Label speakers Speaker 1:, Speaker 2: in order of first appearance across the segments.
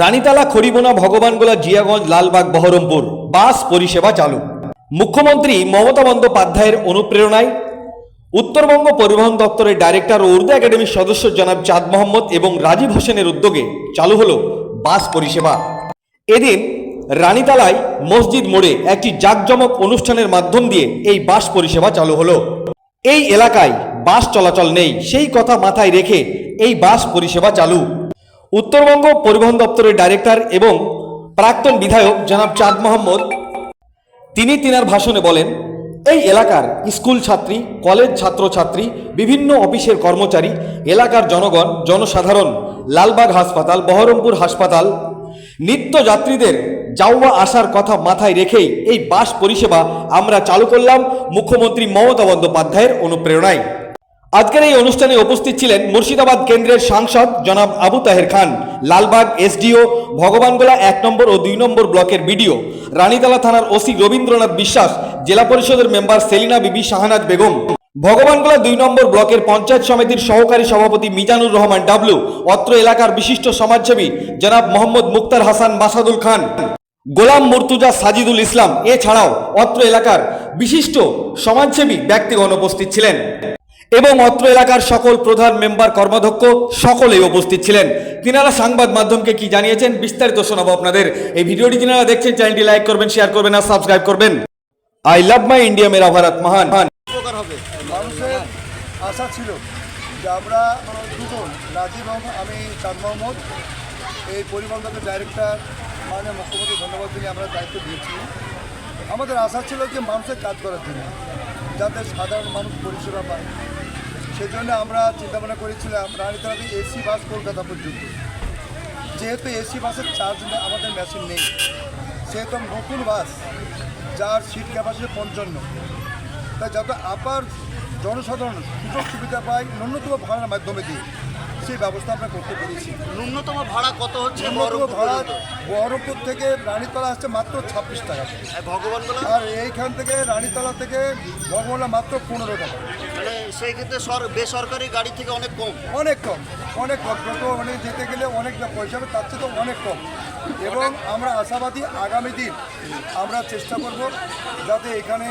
Speaker 1: রানীতালা খড়িবোনা ভগবানগোলা, জিয়াগঞ্জ, লালবাগ, বহরমপুর। বাস পরিষেবা চালু। মুখ্যমন্ত্রী মমতা বন্দ্যোপাধ্যায়ের অনুপ্রেরণায় উত্তরবঙ্গ পরিবহন দপ্তরের ডাইরেক্টর ও উর্দু একাডেমির সদস্য জনাব চাঁদ মোহাম্মদ এবং রাজীব হোসেনের উদ্যোগে চালু হলো বাস পরিষেবা। এদিন রানীতালায় মসজিদ মোড়ে একটি জাঁকজমক অনুষ্ঠানের মাধ্যম দিয়ে এই বাস পরিষেবা চালু হলো। এই এলাকায় বাস চলাচল নেই, সেই কথা মাথায় রেখে এই বাস পরিষেবা চালু। উত্তরবঙ্গ পরিবহন দপ্তরের ডাইরেক্টর এবং প্রাক্তন বিধায়ক জনাব চাঁদ মোহাম্মদ, তিনি তিনার ভাষণে বলেন, এই এলাকার স্কুল ছাত্রী, কলেজ ছাত্রছাত্রী, বিভিন্ন অফিসের কর্মচারী, এলাকার জনগণ, জনসাধারণ, লালবাগ হাসপাতাল, বহরমপুর হাসপাতাল, নিত্য যাত্রীদের যাওয়া আসার কথা মাথায় রেখেই এই বাস পরিষেবা আমরা চালু করলাম মুখ্যমন্ত্রী মমতা বন্দ্যোপাধ্যায়ের অনুপ্রেরণায়। আজকের এই অনুষ্ঠানে উপস্থিত ছিলেন মুর্শিদাবাদ কেন্দ্রের সাংসদ জনাব আবু তাহের খান, লালবাগ এসডিও ভগবানগোলা এক নম্বর ও দুই নম্বর ব্লকের বিডিও, রানীতলা থানার ওসি রবীন্দ্রনাথ বিশ্বাস, জেলা পরিষদের মেম্বার সেলিনা বিবি শাহানাজ বেগম, ভগবানগোলা দুই নম্বর ব্লকের পঞ্চায়েত সমিতির সহকারী সভাপতি মিজানুর রহমান ডাবলু, অত্র এলাকার বিশিষ্ট সমাজসেবী জনাব মোহাম্মদ মুক্তার হাসান মাসাদুল খান, গোলাম মুর্তুজা সাজিদুল ইসলাম, এছাড়াও অত্র এলাকার বিশিষ্ট সমাজসেবী ব্যক্তিগণ উপস্থিত ছিলেন। এবং অত্র এলাকার সকল প্রধান মেম্বার কর্মাধ্যক্ষ সকলেই উপস্থিত ছিলেন। তিনারা সংবাদ মাধ্যমকে কি জানিয়েছেন বিস্তারিত শোনাবো আপনাদের। এই ভিডিওটি যিনারা দেখছেন, চ্যানেলটি লাইক করবেন, শেয়ার করবেন আর সাবস্ক্রাইব করবেন। আই লাভ মাই ইন্ডিয়া মেরা ভারত মহান।
Speaker 2: হবে। মানুষের আশা ছিল যে আমরা দুজন, রাজীব আমি, চাঁদ মোহাম্মদ এই পরিবহন ডাইরেক্টর মানে মুখ্যমন্ত্রী, ধন্যবাদ দিয়ে আমরা দায়িত্ব দিয়েছি। আমাদের আশা ছিল যে মানুষের কাজ করার জন্য, যাতে সাধারণ মানুষ পরিষেবা পায়। সেজন্য আমরা চিন্তাভাবনা করেছিলাম রানীতলাতে এসি বাস কলকাতা পর্যন্ত। যেহেতু এসি বাসের চার্জ আমাদের মেশিন নেই, সেহেতু নতুন বাস যার সিট ক্যাপাসিটি পঞ্চান্ন। তাই যত আপার জনসাধারণ সুযোগ সুবিধা পায়, ন্যূনতম ভাড়ার মাধ্যমে দিয়ে। সেই ব্যবস্থা আমরা করতে পেরেছি।
Speaker 3: ন্যূনতম ভাড়া কত হচ্ছে
Speaker 2: ন্যূনতম ভাড়া বহরমপুর থেকে রানীতলা আসছে মাত্র ছাব্বিশ টাকা
Speaker 3: আর ভগবানগোলা
Speaker 2: আর এইখান থেকে রানীতলা থেকে ভগবানলা মাত্র পনেরো টাকা।
Speaker 3: মানে সেই ক্ষেত্রে বেসরকারি গাড়ি থেকে অনেক কম।
Speaker 2: অনেক কম অনেক কম। টোটো অনেক যেতে গেলে অনেক পয়সা হবে তার চেয়ে তো অনেক কম। এবং আমরা আশাবাদী আগামী দিন আমরা চেষ্টা করব যাতে এখানে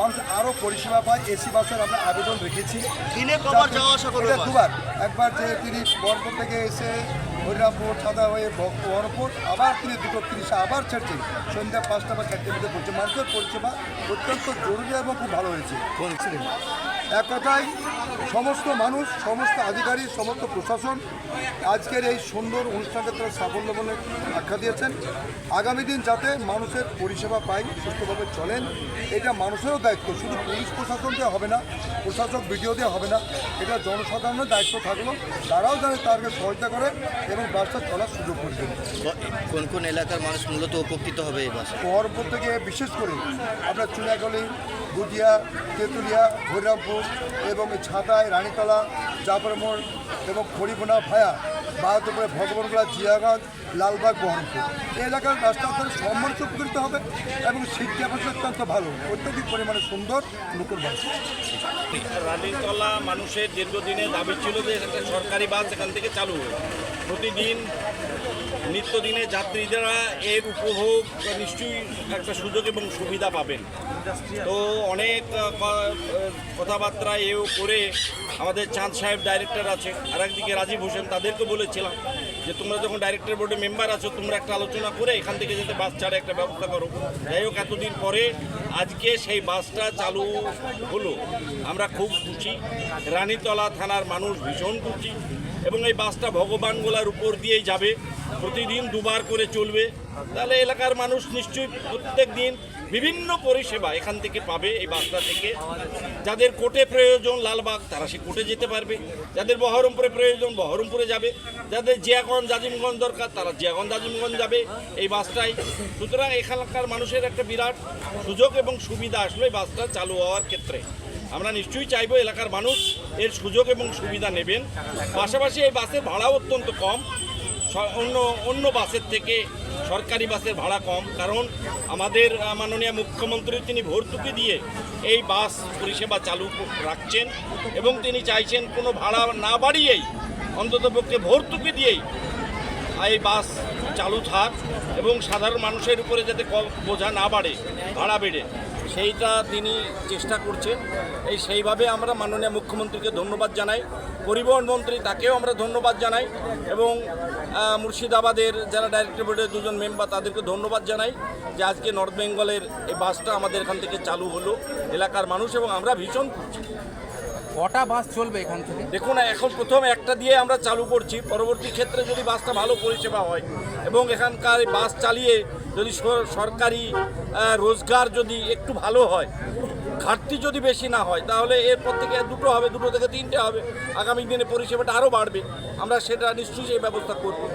Speaker 2: মানুষ আরও পরিষেবা পায় এসি বাসের আমরা আবেদন রেখেছি। এটা দুবার। একবার যে তিনি বরপুর থেকে এসে হরিরামপুর সাদা হয়ে বরপুর আবার তিনি দুটো তিরিশে আবার ছাড়ছেন সন্ধ্যা পাঁচটা বা চারটের মধ্যে পড়ছে মানুষের পরিষেবা অত্যন্ত জরুরি এবং খুব ভালো হয়েছে। এক কথায় সমস্ত মানুষ সমস্ত আধিকারিক সমস্ত প্রশাসন আজকের এই সুন্দর অনুষ্ঠানকে তারা সাফল্য বলে আখ্যা দিয়েছেন। আগামী দিন যাতে মানুষের পরিষেবা পায় সুস্থভাবে চলেন এটা মানুষেরও দায়িত্ব। শুধু পুলিশ প্রশাসন দিয়ে হবে না প্রশাসক বিডিও দিয়ে হবে না এটা জনসাধারণের দায়িত্ব থাকল। তারাও যেন তাদেরকে সহায়তা করে এবং বাসটা চলার সুযোগ করে দেবে
Speaker 4: কোন কোন এলাকার মানুষ মূলত উপকৃত হবে এই বাসে?
Speaker 2: বহরমপুর থেকে বিশেষ করে আপনার চুনাগলি গুদিয়া তেঁতুলিয়া হরিরামপুর এবং ছাতায় রানীতলা জাফরমোড় এবং খড়িবোনা ভায়া বাহাদুরপুরে ভগবানগোলা জিয়াগঞ্জ, লালবাগ, বহরমপুর। এই এলাকার রাস্তা অত্যন্ত সম্মানিত উপকৃত হবে এবং সিট ক্যাপাসিটি অত্যন্ত ভালো। অত্যধিক পরিমাণে সুন্দর নতুন বাস।
Speaker 5: রানীতলা মানুষের দীর্ঘদিনের দাবি ছিল যে সরকারি বাস এখান থেকে চালু প্রতিদিন নিত্যদিনে যাত্রীরা এর উপভোগ নিশ্চয়ই একটা সুযোগ এবং সুবিধা পাবেন। তো অনেক কথাবার্তা এও করে আমাদের চাঁদ সাহেব ডাইরেক্টর আছে। আর একদিকে রাজীব হোসেন, তাদেরকে বলেছিলাম যে তোমরা যখন ডাইরেক্টর বোর্ডে মেম্বার আছো, তোমরা একটা আলোচনা করে এখান থেকে যাতে বাস ছাড়ে একটা ব্যবস্থা করো। যাই হোক, এতদিন পরে আজকে সেই বাসটা চালু হলো। আমরা খুব খুশি। রানীতলা থানার মানুষ ভীষণ খুশি। এবং এই বাসটা ভগবান ভগবানগোলার উপর দিয়েই যাবে। প্রতিদিন দুবার করে চলবে। তাহলে এলাকার মানুষ নিশ্চয়ই প্রত্যেক দিন বিভিন্ন পরিষেবা এখান থেকে পাবে এই বাসটা থেকে। যাদের কোর্টে প্রয়োজন লালবাগ, তারা সে কোর্টে যেতে পারবে। যাদের বহরমপুরে প্রয়োজন বহরমপুরে যাবে। যাদের জিয়াগঞ্জ, আজিমগঞ্জ দরকার, তারা জিয়াগঞ্জ, আজিমগঞ্জ যাবে এই বাসটাই সুতরাং এখানকার মানুষের একটা বিরাট সুযোগ এবং সুবিধা আসলো এই বাসটা চালু হওয়ার ক্ষেত্রে। আমরা নিশ্চয়ই চাইব এলাকার মানুষ এর সুযোগ এবং সুবিধা নেবেন। পাশাপাশি এই বাসের ভাড়াও অত্যন্ত কম। অন্য অন্য বাসের থেকে সরকারি বাসের ভাড়া কম। কারণ আমাদের মাননীয় মুখ্যমন্ত্রী তিনি ভর্তুকি দিয়ে এই বাস পরিষেবা চালু রাখছেন এবং তিনি চাইছেন কোনো ভাড়া না বাড়িয়েই অন্ততপক্ষে ভর্তুকি দিয়েই এই বাস চালু থাক এবং সাধারণ মানুষের উপরে যাতে বোঝা না বাড়ে, ভাড়া বেড়ে। সেইটা তিনি চেষ্টা করছেন। এই সেইভাবে আমরা মাননীয় মুখ্যমন্ত্রীকে ধন্যবাদ জানাই। পরিবহন মন্ত্রী তাকেও আমরা ধন্যবাদ জানাই এবং মুর্শিদাবাদের যারা ডাইরেক্টর বোর্ডের দুজন মেম্বার তাদেরকে ধন্যবাদ জানাই যে আজকে নর্থ বেঙ্গলের এই বাসটা আমাদের এখান থেকে চালু হলো। এলাকার মানুষ এবং আমরা ভীষণ খুশি।
Speaker 6: কটা বাস চলবে এখান থেকে?
Speaker 5: দেখুন এখন প্রথম একটা দিয়ে আমরা চালু করছি। পরবর্তী ক্ষেত্রে যদি বাসটা ভালো পরিষেবা হয় এবং এখানকার বাস চালিয়ে যদি সর- সরকারি রোজগার যদি একটু ভালো হয়, ঘাটতি যদি বেশি না হয়, তাহলে এরপর থেকে দুটো হবে, দুটো থেকে তিনটে হবে। আগামী দিনে পরিষেবাটা আরও বাড়বে। আমরা সেটা নিশ্চয়ই এই ব্যবস্থা করব।